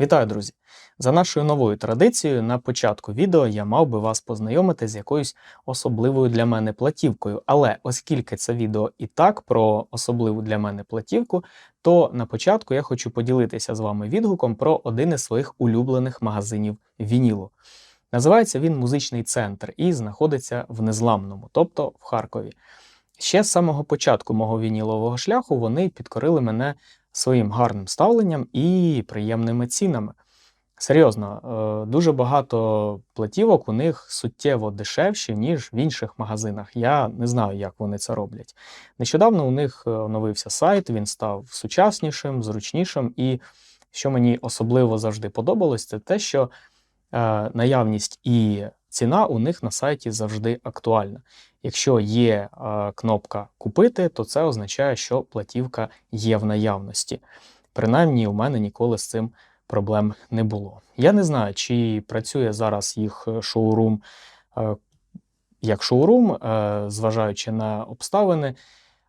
Вітаю, друзі! За нашою новою традицією, на початку відео я мав би вас познайомити з якоюсь особливою для мене платівкою. Але оскільки це відео і так про особливу для мене платівку, то на початку я хочу поділитися з вами відгуком про один із своїх улюблених магазинів вінілу. Називається він Музичний центр і знаходиться в Незламному, тобто в Харкові. Ще з самого початку мого вінілового шляху вони підкорили мене своїм гарним ставленням і приємними цінами. Серйозно, е, дуже багато платівок у них суттєво дешевші, ніж в інших магазинах. Я не знаю, як вони це роблять. Нещодавно у них е, оновився сайт, він став сучаснішим, зручнішим, і що мені особливо завжди подобалось, це те, що е, наявність і ціна у них на сайті завжди актуальна. Якщо є е, кнопка Купити, то це означає, що платівка є в наявності. Принаймні, у мене ніколи з цим проблем не було. Я не знаю, чи працює зараз їх шоурум е, як шоурум, е, зважаючи на обставини,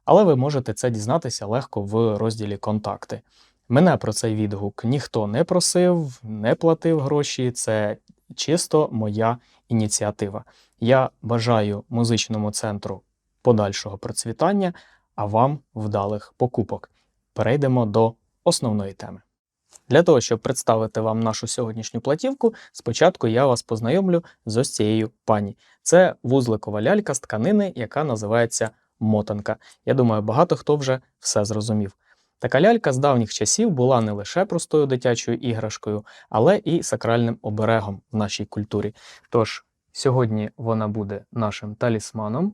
але ви можете це дізнатися легко в розділі Контакти. Мене про цей відгук ніхто не просив, не платив гроші. Це чисто моя ініціатива. Я бажаю музичному центру подальшого процвітання, а вам вдалих покупок. Перейдемо до основної теми. Для того, щоб представити вам нашу сьогоднішню платівку, спочатку я вас познайомлю з ось цією пані. Це вузликова лялька з тканини, яка називається мотанка. Я думаю, багато хто вже все зрозумів. Така лялька з давніх часів була не лише простою дитячою іграшкою, але і сакральним оберегом в нашій культурі. Тож, сьогодні вона буде нашим талісманом,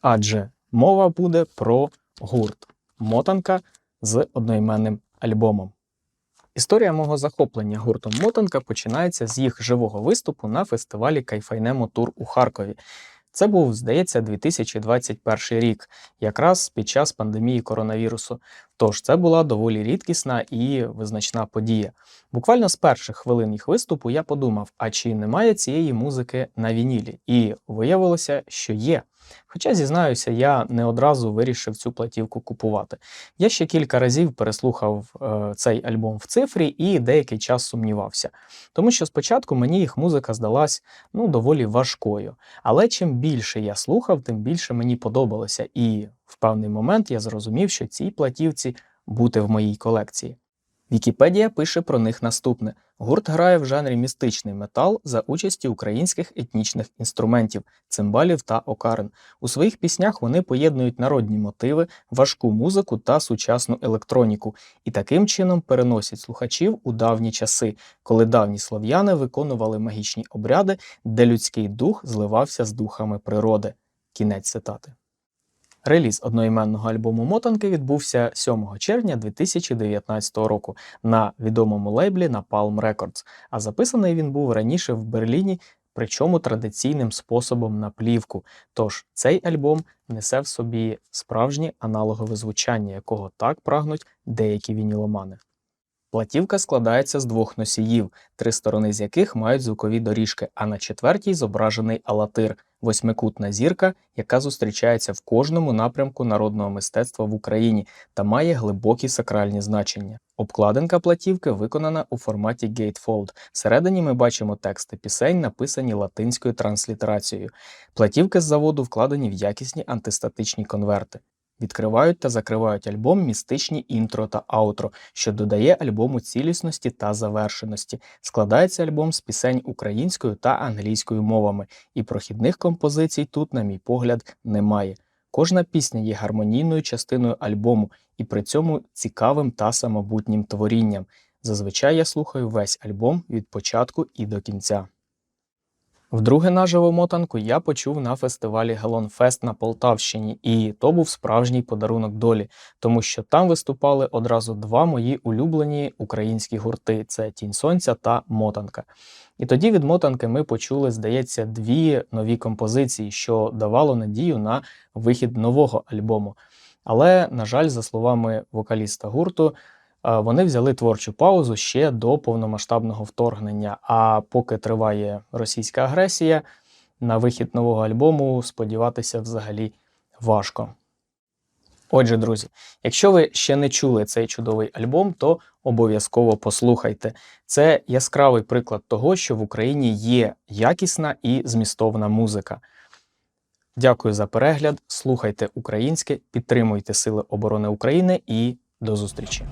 адже мова буде про гурт Мотанка з одноіменним альбомом. Історія мого захоплення гуртом Мотанка починається з їх живого виступу на фестивалі Кайфайнемо Тур у Харкові. Це був, здається, 2021 рік, якраз під час пандемії коронавірусу. Тож це була доволі рідкісна і визначна подія. Буквально з перших хвилин їх виступу я подумав: а чи немає цієї музики на вінілі? І виявилося, що є. Хоча, зізнаюся, я не одразу вирішив цю платівку купувати. Я ще кілька разів переслухав е, цей альбом в цифрі і деякий час сумнівався. Тому що спочатку мені їх музика здалась ну, доволі важкою. Але чим більше я слухав, тим більше мені подобалося. І в певний момент я зрозумів, що цій платівці бути в моїй колекції. Вікіпедія пише про них наступне: гурт грає в жанрі містичний метал за участі українських етнічних інструментів, цимбалів та окарин. У своїх піснях вони поєднують народні мотиви, важку музику та сучасну електроніку, і таким чином переносять слухачів у давні часи, коли давні слов'яни виконували магічні обряди, де людський дух зливався з духами природи. Кінець цитати. Реліз одноіменного альбому Мотанки відбувся 7 червня 2019 року на відомому лейблі Napalm Records, а записаний він був раніше в Берліні, причому традиційним способом на плівку. Тож цей альбом несе в собі справжнє аналогове звучання, якого так прагнуть деякі вініломани. Платівка складається з двох носіїв, три сторони з яких мають звукові доріжки, а на четвертій зображений алатир восьмикутна зірка, яка зустрічається в кожному напрямку народного мистецтва в Україні та має глибокі сакральні значення. Обкладинка платівки виконана у форматі Gatefold. Всередині ми бачимо тексти пісень, написані латинською транслітерацією. Платівки з заводу вкладені в якісні антистатичні конверти. Відкривають та закривають альбом містичні інтро та аутро, що додає альбому цілісності та завершеності. Складається альбом з пісень українською та англійською мовами, і прохідних композицій тут, на мій погляд, немає. Кожна пісня є гармонійною частиною альбому і при цьому цікавим та самобутнім творінням. Зазвичай я слухаю весь альбом від початку і до кінця. Вдруге наживо мотанку я почув на фестивалі Гелонфест на Полтавщині, і то був справжній подарунок долі, тому що там виступали одразу два мої улюблені українські гурти: це Тінь Сонця та Мотанка. І тоді від мотанки ми почули, здається, дві нові композиції, що давало надію на вихід нового альбому. Але, на жаль, за словами вокаліста гурту, вони взяли творчу паузу ще до повномасштабного вторгнення. А поки триває російська агресія, на вихід нового альбому сподіватися взагалі важко. Отже, друзі, якщо ви ще не чули цей чудовий альбом, то обов'язково послухайте. Це яскравий приклад того, що в Україні є якісна і змістовна музика. Дякую за перегляд. Слухайте українське, підтримуйте Сили оборони України і до зустрічі!